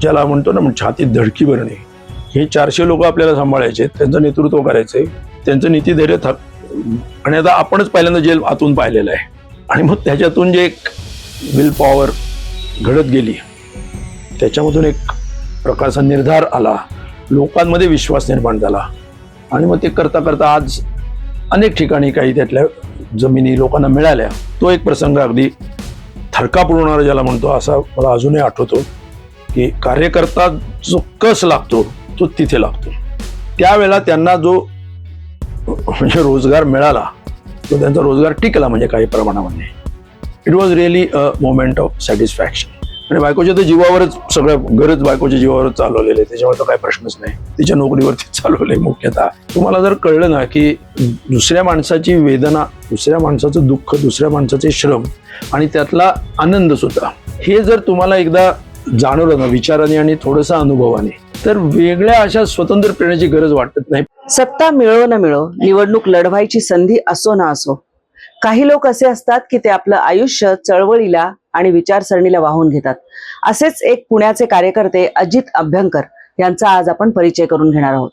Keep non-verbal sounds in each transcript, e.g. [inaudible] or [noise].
ज्याला म्हणतो ना छातीत धडकी भरणे. हे चारशे लोक आपल्याला सांभाळायचे त्यांचं नेतृत्व करायचंय. त्यांचं नीतिधैर्य थक आणि आता आपणच पहिल्यांदा जेल आतून पाहिलेलं आहे. आणि मग त्याच्यातून जे एक विल पॉवर घडत गेली त्याच्यामधून एक प्रकारचा निर्धार आला. लोकांमध्ये विश्वास निर्माण झाला. आणि मग ते करता करता आज अनेक ठिकाणी काही त्यातल्या जमिनी लोकांना मिळाल्या. तो एक प्रसंग अगदी थडका पुरवणारा ज्याला म्हणतो असा मला अजूनही आठवतो. की कार्यकर्ता जो कस लागतो तो तिथे लागतो. त्यावेळेला त्यांना जो म्हणजे रोजगार मिळाला तो त्यांचा रोजगार टिकला म्हणजे काही प्रमाणामध्ये it was really a moment of satisfaction आणि बायकोच्या तर जीवावरच सगळं गरज बायकोच्या जीवावरच चालवलेलं आहे. त्याच्यामुळे तर काही प्रश्नच नाही. तिच्या नोकरीवरती [laughs] चालवलंय मुख्यतः. तुम्हाला जर कळलं ना की दुसऱ्या माणसाची वेदना दुसऱ्या माणसाचं दुःख दुसऱ्या माणसाचे श्रम आणि त्यातला आनंद सुद्धा हे जर तुम्हाला एकदा जाणवलं ना विचाराने आणि थोडंसं अनुभवाने. तर वेगळ्या अशा स्वतंत्र प्रेरणेची गरज वाटत नाही. सत्ता मिळो न मिळो निवडणूक लढवायची संधी असो ना असो काही लोक असे असतात की ते आपलं आयुष्य चळवळीला आणि विचारसरणीला वाहून घेतात. असेच एक पुण्याचे कार्यकर्ते अजित अभ्यंकर यांचा आज आपण परिचय करून घेणार आहोत.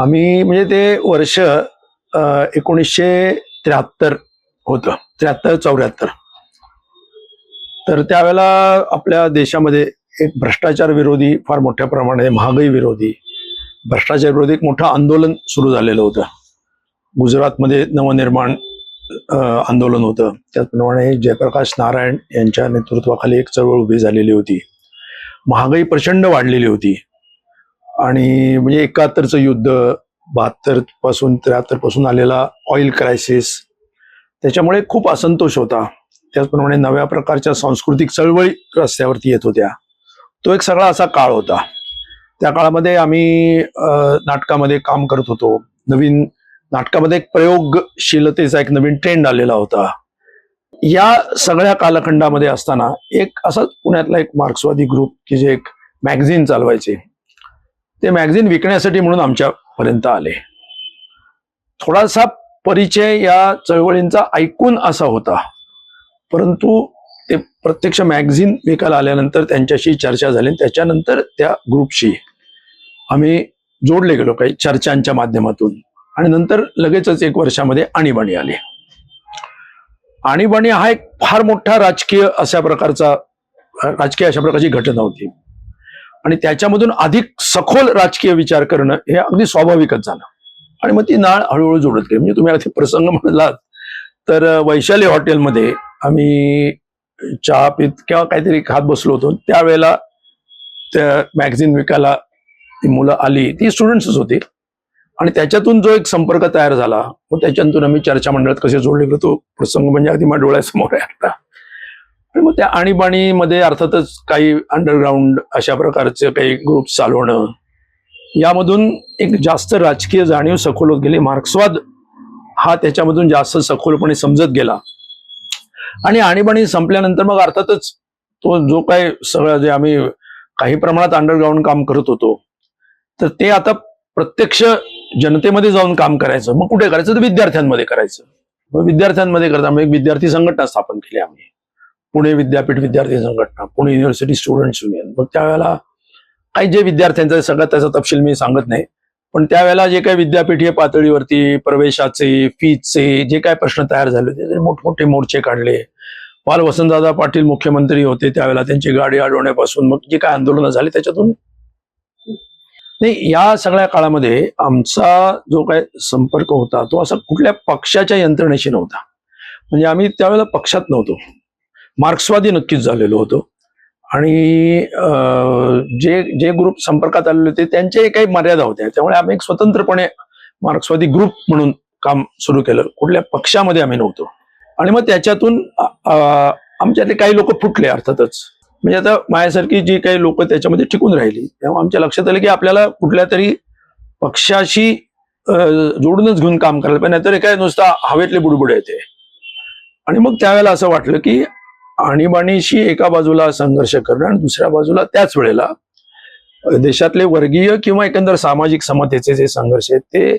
आम्ही म्हणजे ते वर्ष एकोणीसशे त्र्याहत्तर होतं. त्र्याहत्तर चौऱ्याहत्तर. तर त्यावेळेला आपल्या देशामध्ये एक भ्रष्टाचार विरोधी फार मोठ्या प्रमाणात महागाई विरोधी भ्रष्टाचार विरोधी एक मोठं आंदोलन सुरू झालेलं होतं. गुजरातमध्ये नवनिर्माण आंदोलन होतं. त्याचप्रमाणे जयप्रकाश नारायण यांच्या नेतृत्वाखाली एक चळवळ उभी झालेली होती. महागाई प्रचंड वाढलेली होती. आणि म्हणजे एकाहत्तरचं युद्ध बहात्तरपासून त्र्याहत्तरपासून आलेला ऑइल क्रायसिस त्याच्यामुळे खूप असंतोष होता. त्याचप्रमाणे नव्या प्रकारच्या सांस्कृतिक चळवळी रस्त्यावरती येत होत्या. तो एक सगळा असा काळ होता. त्या काळामध्ये आम्ही नाटकामध्ये काम करत होतो. नवीन नाटकामध्ये एक प्रयोगशीलतेचा एक नवीन ट्रेंड आलेला होता. या सगळ्या कालखंडामध्ये असताना एक असा पुण्यातला एक मार्क्सवादी ग्रुप की जे एक मॅगझिन चालवायचे. ते मॅगझिन विकण्यासाठी म्हणून आमच्यापर्यंत आले. थोडासा परिचय या चळवळींचा ऐकून असा होता. परंतु ते प्रत्यक्ष मॅगझिन विकायला आल्यानंतर त्यांच्याशी चर्चा झाली त्याच्यानंतर त्या ग्रुपशी आम्ही जोडले गेलो काही चर्चांच्या माध्यमातून. आणि नंतर लगेचच एक वर्षामध्ये आणीबाणी आली. आणीबाणी हा एक फार मोठा राजकीय अशा प्रकारचा राजकीय अशा प्रकारची घटना होती. आणि त्याच्यामधून अधिक सखोल राजकीय विचार करणं हे अगदी स्वाभाविकच झालं. आणि मग ती नाळ हळूहळू जोडत गेली. म्हणजे तुम्ही अगदी प्रसंग म्हणलात. तर वैशाली हॉटेलमध्ये आम्ही चहा पित किंवा काहीतरी खात बसलो होतो. त्यावेळेला त्या मॅगझिन विकायला ती मुलं आली. ती स्टुडंट्सच होती. आणि त्याच्यातून जो एक संपर्क तयार झाला मग त्याच्यातून आम्ही चर्चा मंडळात कसे जोडले गेलो तो प्रसंग म्हणजे अगदी माझ्या डोळ्यासमोर आहे आता. आणि मग त्या आणीबाणीमध्ये अर्थातच काही अंडरग्राऊंड अशा प्रकारचे काही ग्रुप चालवणं यामधून एक जास्त राजकीय जाणीव सखोल होत गेली. मार्क्सवाद हा त्याच्यामधून जास्त सखोलपणे समजत गेला. आणि आणीबाणी संपल्यानंतर मग अर्थातच तो जो काय सगळं जे आम्ही काही प्रमाणात अंडरग्राऊंड काम करत होतो तर ते आता प्रत्यक्ष जनतेमध्ये जाऊन काम करायचं. मग कुठे करायचं? तर विद्यार्थ्यांमध्ये करायचं. मग विद्यार्थ्यांमध्ये करता मग एक विद्यार्थी संघटना स्थापन केली आम्ही. पुणे विद्यापीठ विद्यार्थी संघटना पुणे युनिव्हर्सिटी स्टुडंट्स युनियन मग त्यावेळेला काही जे विद्यार्थ्यांचा सगळं त्याचा तपशील मी सांगत नाही. पण त्यावेळेला जे काही विद्यापीठीय पातळीवरती प्रवेशाचे फीजचे जे काही प्रश्न तयार झाले होते ते मोठमोठे मोर्चे काढले. पाल वसंतदादा पाटील मुख्यमंत्री होते त्यावेळेला त्यांची गाडी अडवण्यापासून. मग जे काय आंदोलनं झाली त्याच्यातून? नाही या सगळ्या काळामध्ये आमचा जो काय संपर्क होता तो असा कुठल्या पक्षाच्या यंत्रणेशी नव्हता. म्हणजे आम्ही त्यावेळेला पक्षात नव्हतो. मार्क्सवादी नक्कीच झालेलो होतो. आणि जे जे ग्रुप संपर्कात आलेले होते त्यांच्याही काही मर्यादा होत्या. त्यामुळे आम्ही एक स्वतंत्रपणे मार्क्सवादी ग्रुप म्हणून काम सुरू केलं. कुठल्या पक्षामध्ये आम्ही नव्हतो. आणि मग त्याच्यातून आमच्यातले काही लोक फुटले अर्थातच. म्हणजे आता माझ्यासारखी जी काही लोक त्याच्यामध्ये टिकून राहिली तेव्हा आमच्या लक्षात आलं की आपल्याला कुठल्या तरी पक्षाशी जोडूनच घेऊन काम करायला पाहिजे. नाहीतर हे काय नुसता हवेतले बुडबुड येते. आणि मग त्यावेळेला असं वाटलं की आणीबाणीशी एका बाजूला संघर्ष करणं आणि दुसऱ्या बाजूला त्याच वेळेला देशातले वर्गीय किंवा एकंदर सामाजिक समतेचे जे संघर्ष आहेत ते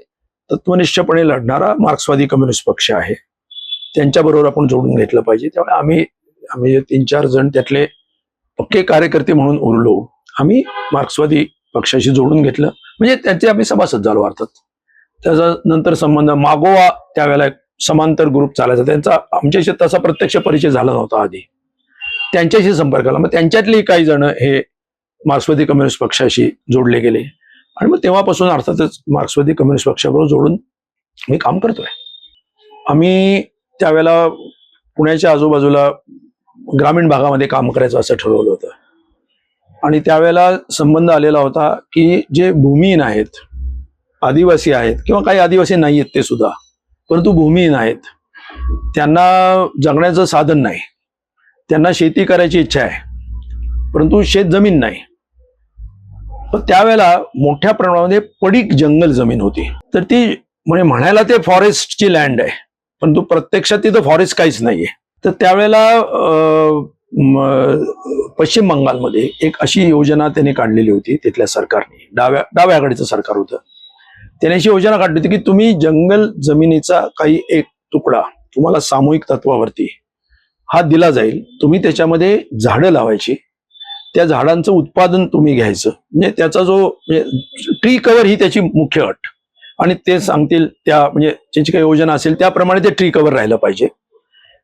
तत्वनिष्ठपणे लढणारा मार्क्सवादी कम्युनिस्ट पक्ष आहे. त्यांच्याबरोबर आपण जोडून घेतलं पाहिजे. त्यामुळे आम्ही आम्ही तीन चार जण त्यातले पक्के कार्यकर्ते म्हणून उरलो. आम्ही मार्क्सवादी पक्षाशी जोडून घेतलं. म्हणजे त्यांचे आम्ही सभासद झालो अर्थात. त्याचा नंतर संबंध मागोवा त्यावेळेला समांतर ग्रुप चालायचा. त्यांचा आमच्याशी तसा प्रत्यक्ष परिचय झाला नव्हता आधी. त्यांच्याशी संपर्क आला. मग त्यांच्यातली काही जण हे मार्क्सवादी कम्युनिस्ट पक्षाशी जोडले गेले. आणि मग तेव्हापासून अर्थातच मार्क्सवादी कम्युनिस्ट पक्षाबरोबर जोडून मी काम करतोय. आम्ही त्यावेळेला पुण्याच्या आजूबाजूला ग्रामीण भागामध्ये काम करायचं असं ठरवलं होतं. आणि त्यावेळेला संबंध आलेला होता की जे भूमिहीन आहेत आदिवासी आहेत किंवा काही आदिवासी नाही आहेत ते सुद्धा परंतु भूमिहीन आहेत त्यांना जगण्याचं साधन नाही. त्यांना शेती करायची इच्छा आहे. परंतु शेत जमीन नाही. पण त्यावेळेला मोठ्या प्रमाणामध्ये पडीक जंगल जमीन होती. तर ती म्हणजे म्हणायला ते फॉरेस्टची लँड आहे. परंतु प्रत्यक्षात तिथं फॉरेस्ट काहीच नाहीये. तर त्यावेळेला पश्चिम बंगालमध्ये एक अशी योजना त्यांनी काढलेली होती तिथल्या सरकारने. डाव्या डाव्याकडेचं सरकार होतं. त्याने अशी योजना काढली होती की तुम्ही जंगल जमिनीचा काही एक तुकडा तुम्हाला सामूहिक तत्वावरती हा दिला जाईल. तुम्ही त्याच्यामध्ये झाडं लावायची. त्या झाडांचं उत्पादन तुम्ही घ्यायचं. म्हणजे त्याचा जो म्हणजे ट्री कव्हर ही त्याची मुख्य अट. आणि ते सांगतील त्या म्हणजे ज्याची काही योजना असेल त्याप्रमाणे ते ट्री कव्हर राहिलं पाहिजे.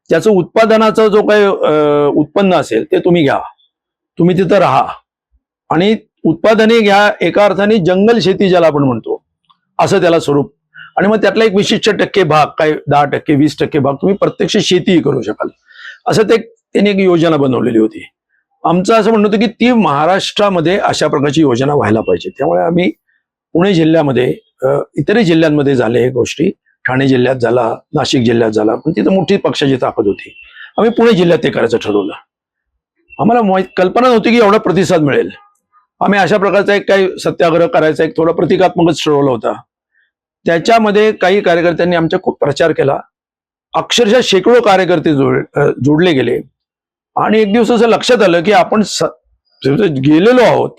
त्याचं उत्पादनाचा जो काही अं, उत्पन्न असेल ते तुम्ही घ्या. तुम्ही तिथं राहा. आणि उत्पादने घ्या एका अर्थाने जंगल शेती ज्याला आपण म्हणतो. असं त्याला स्वरूप. आणि मग त्यातला एक विशिष्ट टक्के भाग काय दहा टक्के वीस टक्के भाग तुम्ही प्रत्यक्ष शेतीही करू शकाल. असं ते त्यांनी एक योजना बनवलेली होती. आमचं असं म्हणणं होतं की ती महाराष्ट्रामध्ये अशा प्रकारची योजना व्हायला पाहिजे. त्यामुळे आम्ही पुणे जिल्ह्यामध्ये इतर इतरही जिल्ह्यांमध्ये झाले हे गोष्टी. ठाणे जिल्ह्यात झाला नाशिक जिल्ह्यात झाला पण तिथं मोठी पक्षाची ताकद होती. आम्ही पुणे जिल्ह्यात ते करायचं ठरवलं. आम्हाला कल्पना नव्हती की एवढा प्रतिसाद मिळेल. आम्ही अशा प्रकारचा एक काही सत्याग्रह करायचा एक थोडा प्रतिकात्मकच ठरवला होता. त्याच्यामध्ये काही कार्यकर्त्यांनी आमच्या खूप प्रचार केला. अक्षरशः शेकडो कार्यकर्ते जोड जोडले गेले. आणि एक दिवस असं लक्षात आलं की आपण स- गेलेलो आहोत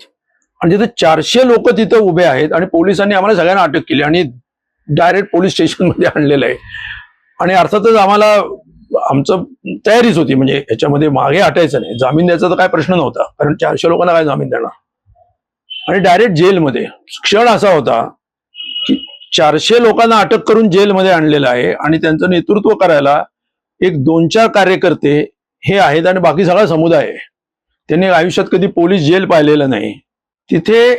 आणि तिथे चारशे लोक तिथं उभे आहेत आणि पोलिसांनी आम्हाला सगळ्यांना अटक केली आणि डायरेक्ट पोलीस स्टेशनमध्ये [laughs] आणलेलं आहे. आणि अर्थातच आम्हाला आमचं तयारीच होती. म्हणजे याच्यामध्ये मागे हटायचं नाही. जामीन द्यायचा तर काय प्रश्न नव्हता. कारण चारशे लोकांना काय जामीन देणार? आणि डायरेक्ट जेलमध्ये. क्षण असा होता की चारशे लोकांना अटक करून जेलमध्ये आणलेलं आहे आणि त्यांचं नेतृत्व करायला एक दोन चार कार्यकर्ते हे आहेत आणि बाकी सगळा समुदाय आहे. त्यांनी आयुष्यात कधी पोलीस जेल पाहिलेलं नाही. तिथे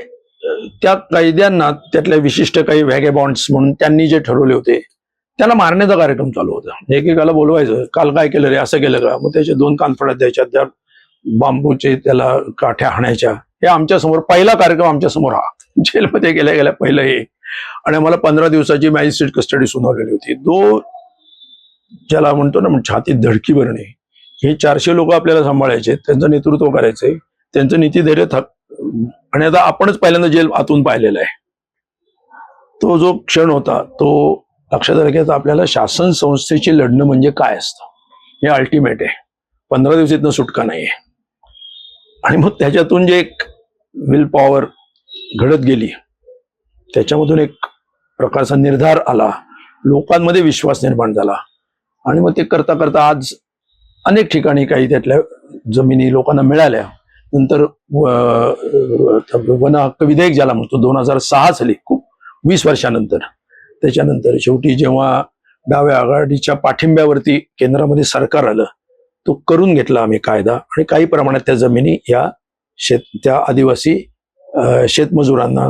त्या कैद्यांना त्यातल्या विशिष्ट काही व्हॅगेबॉन्ड्स म्हणून त्यांनी जे ठरवले होते त्यांना मारण्याचा कार्यक्रम चालू होता. एकेकाला बोलवायचं काल काय केलं रे असं केलं का? मग त्याचे दोन कानफड्यात द्यायच्या त्या बांबूचे त्याला काठ्या हाणायच्या. हे आमच्यासमोर पहिला कार्यक्रम आमच्यासमोर हा. जेलमध्ये गेल्या गेल्या पहिलं हे आणि मला पंधरा दिवसाची मॅजिस्ट्रेट कस्टडी सुनावलेली होती. दो ज्याला म्हणतो ना छातीत धडकी भरणे. हे चारशे लोक आपल्याला सांभाळायचे त्यांचं नेतृत्व करायचंय त्यांचं नीतीधैर्य थक आणि आता आपणच पहिल्यांदा जेल आतून पाहिलेला आहे. तो जो क्षण होता तो लक्षात आला की आता आपल्याला शासन संस्थेची लढणं म्हणजे काय असतं? हे अल्टिमेट आहे. पंधरा दिवसातनं सुटका नाहीये. आणि मग त्याच्यातून जे एक विल पॉवर घडत गेली त्याच्यामधून एक प्रकारचा निर्धार आला लोकांमध्ये विश्वास निर्माण झाला. आणि मग ते करता करता आज अनेक ठिकाणी काही त्यातल्या जमिनी लोकांना मिळाल्या. नंतर वन हक्क विधेयक ज्याला म्हणतो दोन हजार सहा साली खूप वीस वर्षानंतर. त्याच्यानंतर शेवटी जेव्हा डाव्या आघाडीच्या पाठिंब्यावरती केंद्रामध्ये सरकार आलं तो करून घेतला आम्ही कायदा आणि काही प्रमाणात त्या जमिनी या शेत त्या आदिवासी शेतमजुरांना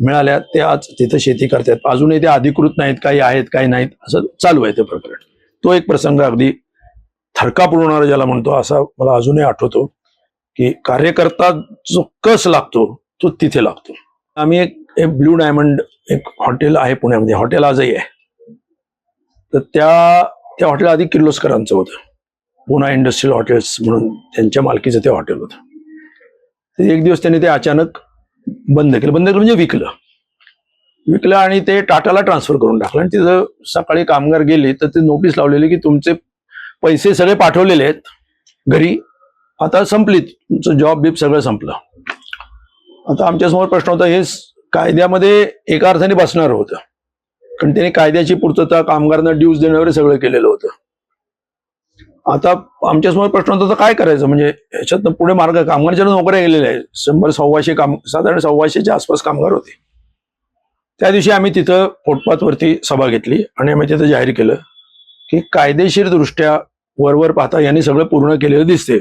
मिळाल्या. ते आज तिथं शेती करतात. अजूनही ते अधिकृत नाहीत काही आहेत काही नाहीत असं चालू आहे ते प्रकरण. तो एक प्रसंग अगदी थरका पुरवणारा ज्याला म्हणतो असा मला अजूनही आठवतो की कार्यकर्ता जो कस लागतो तो तिथे लागतो. आम्ही एक एक ब्ल्यू डायमंड एक हॉटेल आहे पुण्यामध्ये. हॉटेल आजही आहे. तर त्या त्या हॉटेल आधी किर्लोस्करांचं होतं. पुणा इंडस्ट्रियल हॉटेल्स म्हणून त्यांच्या मालकीचं ते हॉटेल होतं. एक दिवस त्यांनी ते अचानक बंद केलं. बंद केलं म्हणजे विकलं. विकलं आणि ते टाटाला ट्रान्सफर करून टाकलं. आणि तिथं सकाळी कामगार गेले तर ते नोटीस लावलेली की तुमचे पैसे सगळे पाठवलेले आहेत. घरी आता संपलीत तुमचं जॉब बीब सगळं संपलं. आता आमच्यासमोर प्रश्न होता हे कायद्यामध्ये एका अर्थाने बसणार होतं. कारण त्यांनी कायद्याची पूर्तता कामगारांना ड्यूज देणं वगैरे सगळं केलेलं होतं. आता आमच्यासमोर प्रश्न होता तर काय करायचं? म्हणजे याच्यातनं पुढे मार्ग कामगारच्या नोकऱ्या गेलेल्या आहेत. शंभर सव्वाशे काम साधारण सव्वाशेच्या आसपास कामगार होते. त्या दिवशी आम्ही तिथं फुटपाथवरती सभा घेतली आणि आम्ही तिथं जाहीर केलं की कायदेशीर दृष्ट्या वरवर पाहता यांनी सगळं पूर्ण केलेलं दिसते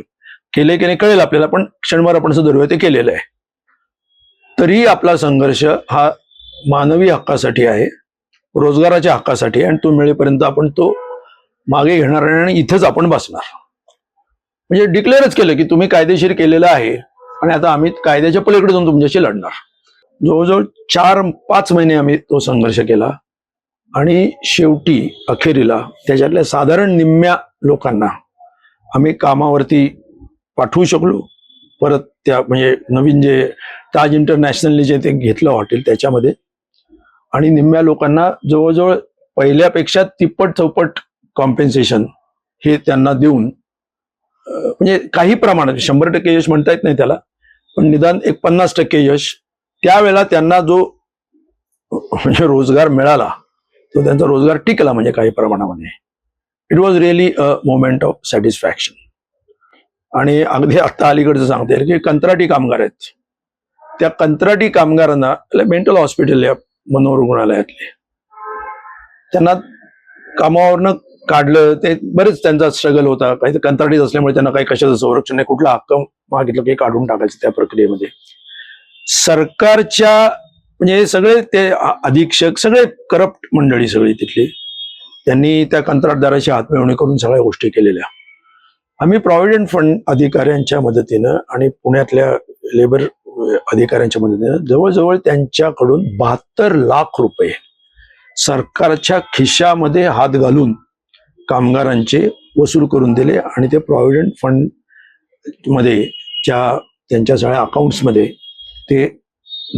केले की नाही कळेल आपल्याला पण क्षणभर आपण धरूया ते केलेलं आहे. तरी आपला संघर्ष हा मानवी हक्कासाठी आहे रोजगाराच्या हक्कासाठी आहे आणि तो मिळेपर्यंत आपण तो मागे घेणार नाही आणि इथेच आपण बसणार. म्हणजे डिक्लेअरच केलं की तुम्ही कायदेशीर केलेलं आहे आणि आता आम्ही कायद्याच्या पलीकडे जाऊन तुमच्याशी लढणार. जवळजवळ चार पाच महिने आम्ही तो संघर्ष केला आणि शेवटी अखेरीला त्याच्यातल्या साधारण निम्म्या लोकांना आम्ही कामावरती पाठवू शकलो. परत त्या म्हणजे नवीन जे ताज इंटरनॅशनलने जे ते घेतलं हॉटेल त्याच्यामध्ये. आणि निम्म्या लोकांना जवळजवळ पहिल्यापेक्षा तिप्पट चौपट कॉम्पेन्सेशन हे त्यांना देऊन म्हणजे काही प्रमाणात शंभर टक्के यश म्हणता येत नाही त्याला पण निदान एक पन्नास टक्के यश त्यावेळेला त्यांना जो म्हणजे रोजगार मिळाला तो त्यांचा रोजगार टिकला म्हणजे काही प्रमाणामध्ये. It was really a moment of satisfaction आणि अगदी आत्ता अलीकडचं सांगता येईल की कंत्राटी कामगार आहेत. त्या कंत्राटी कामगारांना मेंटल हॉस्पिटल या मनोरुग्णालयातले त्यांना कामावरनं काढलं ते बरेच त्यांचा स्ट्रगल होता. काही ते कंत्राटीच असल्यामुळे त्यांना काही कशाचं संरक्षण नाही. कुठला हक्क मागितलं की काढून टाकायचं त्या प्रक्रियेमध्ये. सरकारच्या म्हणजे सगळे ते अधीक्षक सगळे करप्ट मंडळी सगळी तिथली त्यांनी त्या कंत्राटदाराची हातमिळवणी करून सगळ्या गोष्टी केलेल्या. आम्ही प्रॉव्हिडंट फंड अधिकाऱ्यांच्या मदतीनं आणि पुण्यातल्या लेबर अधिकाऱ्यांच्या मदतीनं जवळजवळ त्यांच्याकडून बहात्तर लाख रुपये सरकारच्या खिशामध्ये हात घालून कामगारांचे वसूल करून दिले आणि ते प्रॉव्हिडंट फंडमध्ये त्या त्यांच्या सगळ्या अकाउंट्समध्ये ते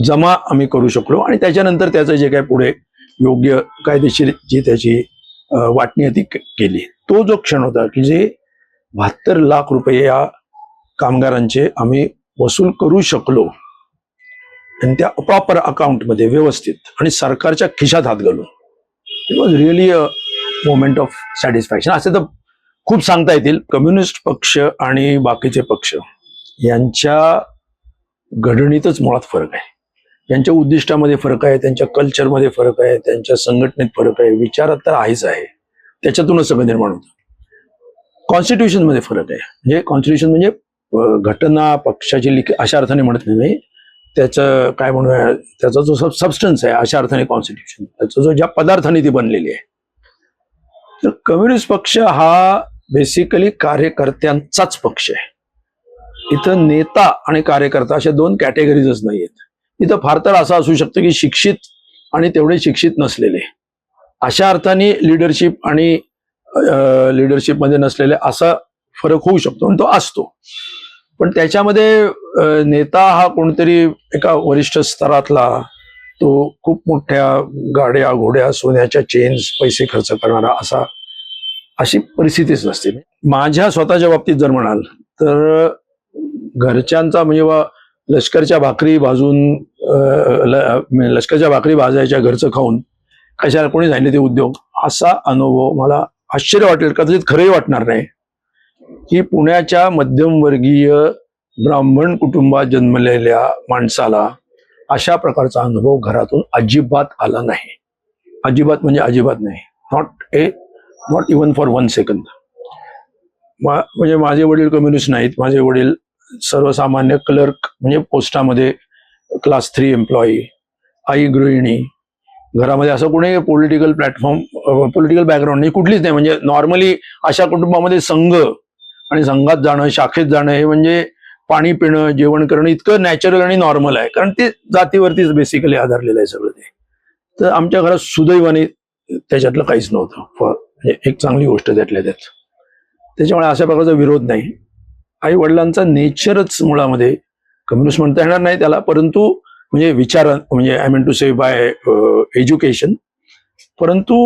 जमा आम्ही करू शकलो आणि त्याच्यानंतर त्याचं जे काय पुढे योग्य कायदेशीर जी त्याची वाटणी ती केली. तो जो क्षण होता की जे बहात्तर लाख रुपये या कामगारांचे आम्ही वसूल करू शकलो आणि त्या प्रॉपर अकाउंटमध्ये व्यवस्थित आणि सरकारच्या खिशात हात घालून. It was really a moment of satisfaction असे तर खूप सांगता येतील. कम्युनिस्ट पक्ष आणि बाकीचे पक्ष यांच्या घडणीतच मुळात फरक आहे. यांच्या उद्दिष्टामध्ये फरक आहे त्यांच्या कल्चरमध्ये फरक आहे त्यांच्या संघटनेत फरक आहे. विचारात तर आहेच आहे. त्याच्यातूनच सगळं निर्माण होतं. कॉन्स्टिट्युशनमध्ये फरक आहे. म्हणजे कॉन्स्टिट्युशन म्हणजे घटना पक्षाची लिख अशा अर्थाने म्हणत नाही मी. त्याचं काय म्हणूया त्याचा जो सब सबस्टन्स आहे अशा अर्थाने कॉन्स्टिट्यूशन त्याचा जो ज्या पदार्थाने ती बनलेली आहे. तर कम्युनिस्ट पक्ष हा बेसिकली कार्यकर्त्यांचाच पक्ष आहे. इथं नेता आणि कार्यकर्ता अशा दोन कॅटेगरीजच नाही आहेत इथं फार तर असं असू शकतं की शिक्षित आणि तेवढे शिक्षित नसलेले. अशा अर्थाने लिडरशिप आणि लिडरशिपमध्ये नसलेले असा फरक होऊ शकतो आणि तो असतो. पण त्याच्यामध्ये नेता हा कोणतरी एका वरिष्ठ स्तरातला तो खूप मोठ्या गाड्या घोड्या सोन्याच्या चेन्स पैसे खर्च करणारा असा अशी परिस्थितीच नसते. माझ्या स्वतःच्या बाबतीत जर म्हणाल तर घरच्यांचा म्हणजे बा लष्करच्या भाकरी भाजून लष्करच्या भाकरी भाजायच्या घरचं खाऊन कशाला कोणी झाले ते उद्योग? असा अनुभव मला आश्चर्य वाटेल कदाचित खरंही वाटणार नाही की पुण्याच्या मध्यमवर्गीय ब्राह्मण कुटुंबात जन्मलेल्या माणसाला अशा प्रकारचा अनुभव घरातून अजिबात आला नाही. अजिबात म्हणजे अजिबात नाही. Not a not even for one second म्हणजे माझे वडील कम्युनिस्ट नाहीत. माझे वडील सर्वसामान्य क्लर्क म्हणजे पोस्टामध्ये क्लास थ्री एम्प्लॉई आई गृहिणी. घरामध्ये असं कोणी पॉलिटिकल प्लॅटफॉर्म पॉलिटिकल बॅकग्राऊंड नाही कुठलीच नाही. म्हणजे नॉर्मली अशा कुटुंबामध्ये संघ आणि संघात जाणं शाखेत जाणं हे म्हणजे पाणी पिणं जेवण करणं इतकं नॅचरल आणि नॉर्मल आहे. कारण ते जातीवरतीच बेसिकली आधारलेलं आहे सगळं ते. तर आमच्या घरात सुदैवाने त्याच्यातलं काहीच नव्हतं. म्हणजे एक चांगली गोष्ट त्यातल्या त्यात. त्याच्यामुळे अशा प्रकारचा विरोध नाही. आई वडिलांचा नेचरच मुळामध्ये कम्युनिस्ट म्हणता येणार नाही त्याला परंतु म्हणजे विचार म्हणजे I mean to say by education परंतु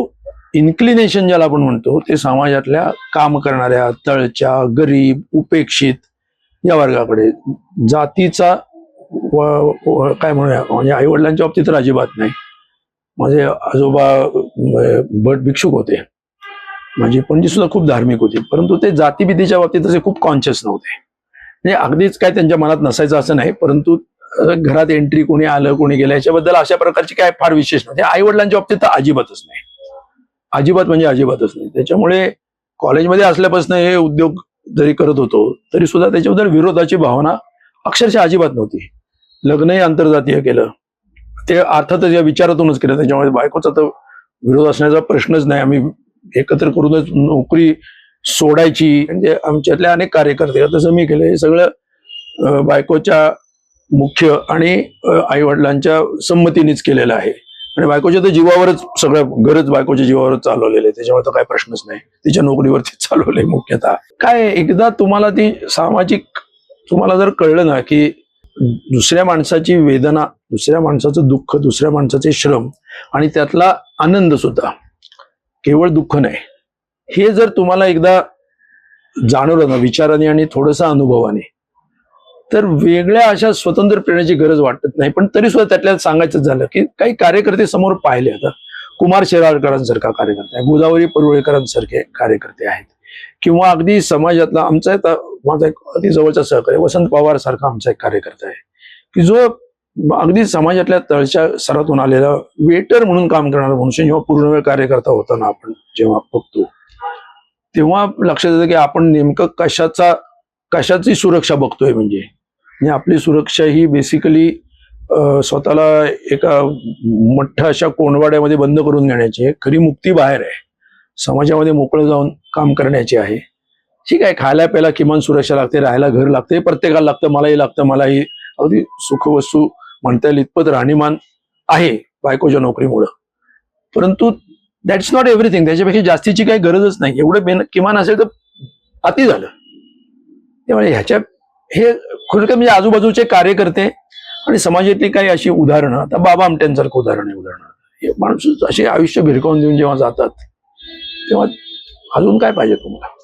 इन्क्लिनेशन ज्याला आपण म्हणतो ते समाजातल्या काम करणाऱ्या तळच्या गरीब उपेक्षित या वर्गाकडे. जातीचा व काय म्हणूया म्हणजे आई वडिलांच्या बाबतीत तर अजिबात नाही. माझे आजोबा भट भिक्षुक होते. माझी पणजी सुद्धा खूप धार्मिक होती परंतु ते जातीभीतीच्या बाबतीत तसे खूप कॉन्शियस नव्हते. म्हणजे अगदीच काय त्यांच्या मनात नसायचं असं नाही परंतु घरात एंट्री कोणी आलं कोणी गेलं याच्याबद्दल अशा प्रकारची काय फार विशेष नाही आई वडिलांच्या बाबतीत तर अजिबातच नाही. अजिबात म्हणजे अजिबातच नाही. त्याच्यामुळे कॉलेजमध्ये असल्यापासून हे उद्योग जरी करत होतो तरी सुद्धा त्याच्याबद्दल विरोधाची भावना अक्षरशः अजिबात नव्हती. लग्नही आंतरजातीय केलं. ते अर्थातच या विचारातूनच केलं. त्याच्यामुळे बायकोचा तर विरोध असण्याचा प्रश्नच नाही. आम्ही एकत्र करूनच नोकरी सोडायची. म्हणजे आमच्यातल्या अनेक कार्यकर्ते तसं मी केलं हे सगळं बायकोच्या मुख्य आणि आई वडिलांच्या संमतीनेच केलेलं आहे. आणि बायकोच्या तर जीवावरच सगळं गरज बायकोच्या जीवावरच चालवलेलं आहे. त्याच्यामुळे तर काही प्रश्नच नाही. तिच्या नोकरीवरती [laughs] चालवलंय मुख्यतः. काय एकदा तुम्हाला ती सामाजिक तुम्हाला जर कळलं ना की दुसऱ्या माणसाची वेदना दुसऱ्या माणसाचं दुःख दुसऱ्या माणसाचे श्रम आणि त्यातला आनंद सुद्धा केवळ दुःख नाही. हे जर तुम्हाला एकदा जाणवलं ना विचाराने आणि थोडंसं अनुभवाने तर वेगळ्या अशा स्वतंत्र प्रेरणाची गरज वाटत नाही. पण तरी सुद्धा त्यातल्या सांगायचं झालं की काही कार्यकर्ते समोर पाहिले आता कुमार शेराळकरांसारखा कार्यकर्ता आहे. गोदावरी परुळेकरांसारखे कार्यकर्ते आहेत. किंवा अगदी समाजातला आमचा एक माझा एक अगदी जवळचा सहकारी वसंत पवार सारखा आमचा एक कार्यकर्ता आहे. की जो अगदी समाजातल्या तळच्या सरातून आलेला वेटर म्हणून काम करणारा मनुष्य जेव्हा पूर्णवेळ कार्यकर्ता होताना आपण जेव्हा बघतो तेव्हा लक्षात येतं की आपण नेमकं कशाचा कशाची सुरक्षा बघतोय म्हणजे? आणि आपली सुरक्षा ही बेसिकली स्वतःला एका मोठ्या अशा कोंडवाड्यामध्ये बंद करून घेण्याची आहे. खरी मुक्ती बाहेर आहे. समाजामध्ये मोकळं जाऊन काम करण्याची आहे. ठीक आहे खायला प्यायला किमान सुरक्षा लागते राहायला घर लागते प्रत्येकाला लागतं मलाही लागतं मलाही अगदी सुखवस्तू म्हणता येईल इतपत राहणीमान आहे बायकोच्या नोकरीमुळं. परंतु दॅट्स नॉट एव्हरीथिंग त्याच्यापेक्षा जास्तीची काही गरजच नाही. एवढं बेन किमान असेल तर अति झालं. त्यामुळे ह्याच्या हे खुलके म्हणजे आजूबाजूचे कार्यकर्ते आणि समाजातली काही अशी उदाहरणं आता बाबा आमट्यांसारखं उदाहरण आहे उदाहरण. हे माणूस असे आयुष्य भिरकावून देऊन जेव्हा जातात तेव्हा अजून काय पाहिजे तुम्हाला?